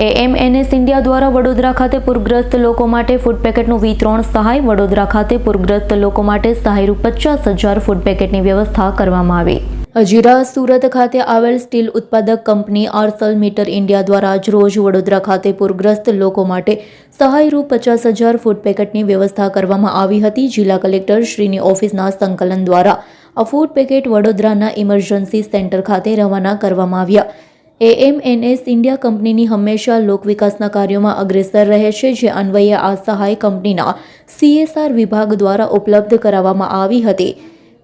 AMNS India દ્વારા વડોદરા ખાતે પૂરગ્રસ્ત લોકો માટે ફૂડ પેકેટનું વિતરણ સહાય. વડોદરા ખાતે પૂરગ્રસ્ત લોકો માટે સહાયરૂપ પચાસ હજાર ફૂડ પેકેટની વ્યવસ્થા કરવામાં આવી. અજીરા સુરત ખાતે આવેલ સ્ટીલ ઉત્પાદક કંપની આર્સલ મીટર ઇન્ડિયા દ્વારા આજરોજ વડોદરા ખાતે પૂરગ્રસ્ત લોકો માટે સહાયરૂપ પચાસ હજાર ફૂડ પેકેટની વ્યવસ્થા કરવામાં આવી હતી. જિલ્લા કલેક્ટર શ્રીની ઓફિસના સંકલન દ્વારા આ ફૂડ પેકેટ વડોદરાના ઇમરજન્સી સેન્ટર ખાતે રવાના કરવામાં આવ્યા. એએમએનએસ ઇન્ડિયા કંપનીની હંમેશા લોકવિકાસના કાર્યોમાં અગ્રેસર રહે છે, જે અન્વયે આ સહાય કંપનીના સીએસઆર વિભાગ દ્વારા ઉપલબ્ધ કરાવવામાં આવી હતી.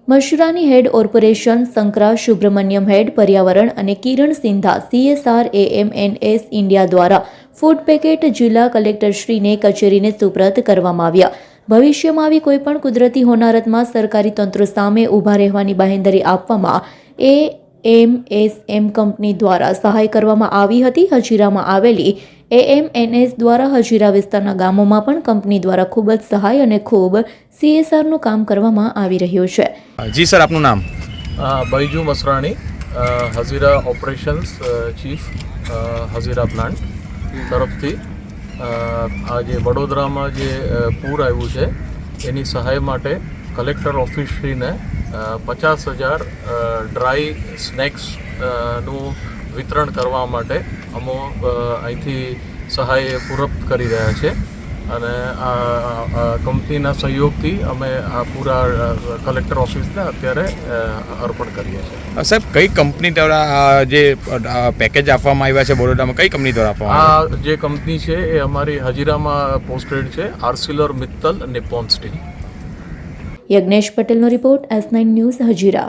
મશુરાની હેડ ઓર્પોરેશન શંકરા સુબ્રમણ્યમ હેડ, પર્યાવરણ અને Kiran Sindha CSR AMNS India દ્વારા ફૂડ પેકેટ જિલ્લા કલેક્ટરશ્રીને કચેરીને સુપ્રત કરવામાં આવ્યા. ભવિષ્યમાં આવી કોઈપણ કુદરતી હોનારતમાં સરકારી તંત્ર સામે ઊભા રહેવાની બાહેંધરી આપવામાં એ એમ એસ એમ કંપની દ્વારા સહાય કરવામાં આવી હતી. હજીરામાં આવેલી એએમએનએસ દ્વારા હજીરા વિસ્તારના ગામોમાં પણ કંપની દ્વારા ખૂબ જ સહાય અને ખૂબ સીએસઆરનું કામ કરવામાં આવી રહ્યું છે. જી સર આપનું નામ? Baiju Masrani Hazira operations chief Hazira Hazira plant તરફથી. આજે આ જે વડોદરામાં જે પૂર આવ્યું છે એની સહાય માટે કલેક્ટર ઓફિસશ્રીને પચાસ હજાર ડ્રાય સ્નેક્સનું વિતરણ કરવા માટે અમો અહીંથી સહાય પૂરપ કરી રહ્યા છે. અને આ કંપનીના સહયોગથી અમે આ પૂરા કલેક્ટર ઓફિસને અત્યારે અર્પણ કરીએ છીએ. સાહેબ કઈ કંપની દ્વારા જે પેકેજ આપવામાં આવ્યા છે બરોડામાં કઈ કંપની દ્વારા આપવામાં આ જે કંપની છે એ અમારી હજીરામાં પોસ્ટેડ છે Arcelor Mittal Nippon steel. Yagnesh પટેલનો report S nine news Hazira.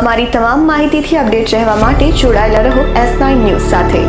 અમારી તમામ માહિતીથી અપડેટ રહેવા માટે જોડાયેલા રહો એસ નાઇન ન્યૂઝ સાથે.